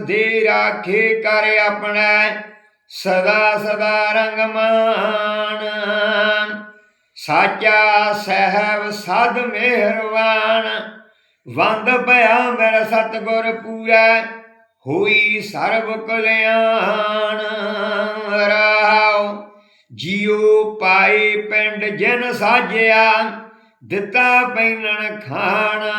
ਹਾਥ ਦੇ ਰਾਖੇ ਕਰ ਆਪਣਾ ਸਦਾ ਸਦਾ ਰੰਗ ਮਾਨ ਸਾਚਾ ਸਹਿਬ ਸਦ ਮਿਹਰਵਾਨ। ਵੰਦ ਭਇਆ ਮੇਰਾ ਸਤਗੁਰ ਪੂਰਾ, ਹੋਈ ਸਰਬ ਕਲਿਆਣ। ਰਾਉ ਜਿਉ ਪਾਏ ਪਿੰਡ ਜਨ ਸਾਜਿਆ, ਦਿੱਤਾ ਪੈਨਣ ਖਾਣਾ।